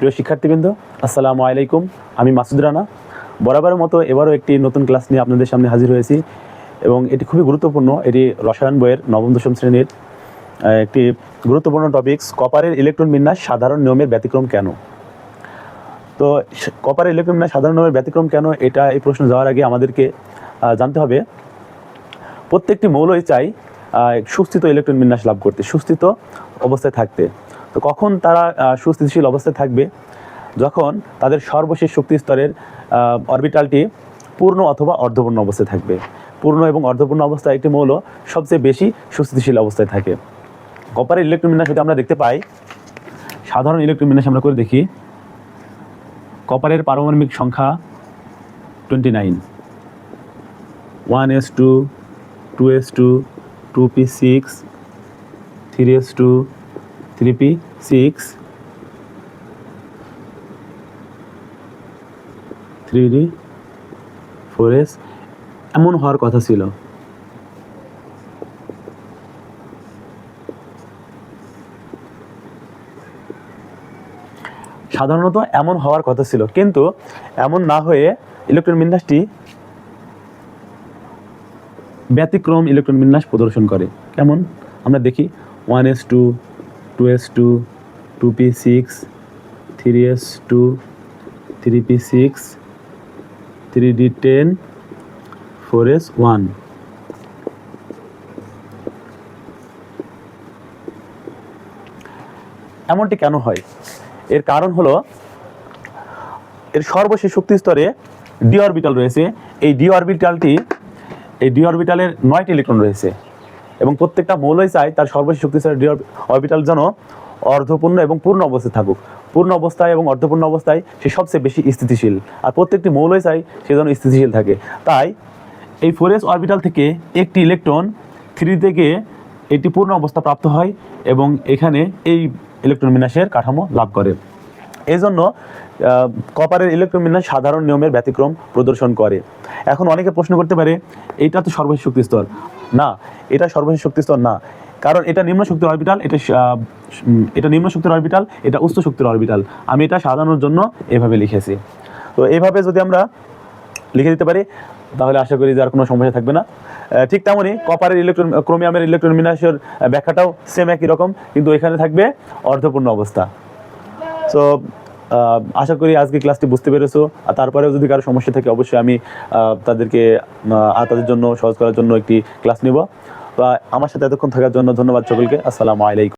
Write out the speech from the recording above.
প্রিয় শিক্ষার্থীবৃন্দ, আসসালামু আলাইকুম। আমি মাসুদ রানা। বরাবরের মতো এবারও একটি নতুন ক্লাস নিয়ে আপনাদের সামনে হাজির হয়েছি এবং এটি খুবই গুরুত্বপূর্ণ। এটি রসায়ন বইয়ের নবম, দশম শ্রেণির একটি গুরুত্বপূর্ণ টপিকস কপারের ইলেকট্রন বিন্যাস, সাধারণ নিয়মের ব্যতিক্রম কেন? তো কপারের ইলেকট্রন বিন্যাস, সাধারণ নিয়মের ব্যতিক্রম কেন? এটা এই প্রশ্ন যাওয়ার আগে আমাদেরকে জানতে হবে। প্রত্যেকটি মৌলই চাই সুস্থিত ইলেকট্রন বিন্যাস লাভ করতে, সুস্থিত অবস্থায় থাকতে। তো কখন তারা সুস্থিতিশীল অবস্থায় থাকবে? যখন তাদের সর্বশেষ শক্তি স্তরের অরবিটালটি পূর্ণ অথবা অর্ধপূর্ণ অবস্থায় থাকবে। পূর্ণ এবং অর্ধপূর্ণ অবস্থায় একটি মৌল সবচেয়ে বেশি সুস্থিতিশীল অবস্থায় থাকে। কপারের ইলেকট্রন যদি আমরা দেখতে পাই। সাধারণ ইলেকট্রন আমরা করে দেখি। কপারের পারমাণবিক সংখ্যা twenty nine one S two two S two two P six three S two three P six three D four S এমন হওয়ার কথা ছিল। সাধারণত এমন হওয়ার কথা ছিল, কিন্তু এমন না হয়ে ইলেকট্রন বিন্যাসটি ব্যতিক্রম ইলেকট্রন বিন্যাস প্রদর্শন করে। কেমন? আমরা দেখি। One S two two S two two P six three S two three P six three D ten four S one এমনটি কেন হয়? এর কারণ হলো, এর সর্বশেষ শক্তি স্তরে ডি অরবিটাল রয়েছে। এই ডি অরবিটালটি, এই ডি অরবিটালের নয়টি ইলেকট্রন রয়েছে। এবং প্রত্যেকটা মৌলই চায় তার সর্বশেষ শক্তিশালী ডি অরবিটাল যেন অর্ধপূর্ণ এবং পূর্ণ অবস্থায় থাকুক। পূর্ণ অবস্থায় এবং অর্ধপূর্ণ অবস্থায় সে সবচেয়ে বেশি স্থিতিশীল। আর প্রত্যেকটি মৌলই চাই সে যেন স্থিতিশীল থাকে। তাই এই ফোর এস অরবিটাল থেকে একটি ইলেকট্রন থ্রি থেকে এটি পূর্ণ অবস্থা প্রাপ্ত হয় এবং এখানে এই ইলেকট্রন বিন্যাসের কাঠামো লাভ করে। এই জন্য আহ, কপারের ইলেকট্রন বিন্যাস সাধারণ নিয়মের ব্যতিক্রম প্রদর্শন করে। এখন অনেকে প্রশ্ন করতে পারে এটা তো সর্বশেষ শক্তি স্তর। না, এটা সর্বশেষ শক্তি স্তর না। কারণ এটা নিম্ন শক্তির অরবিটাল এটা এটা নিম্ন শক্তির অরবিটাল এটা উচ্চ শক্তির অরবিটাল আমি এটা সাজানোর জন্য এভাবে লিখেছি। তো এইভাবে যদি আমরা লিখে দিতে পারি, তাহলে আশা করি যে আর কোনো সমস্যা থাকবে না। ঠিক তেমনই কপারের ইলেকট্রন ক্রোমিয়ামের ইলেকট্রন বিন্যাসের ব্যাখ্যাটাও সেম একই রকম, কিন্তু এখানে থাকবে অর্ধপূর্ণ অবস্থা। সো আশা করি আজকে ক্লাসটি বুঝতে পেরেছ। আর তারপরেও যদি কারও সমস্যা থাকে, অবশ্যই আমি তাদেরকে আর তাদের জন্য সহজ করার জন্য একটি ক্লাস নেব। আমার সাথে এতক্ষণ থাকার জন্য ধন্যবাদ সকলকে। আসসালামু আলাইকুম।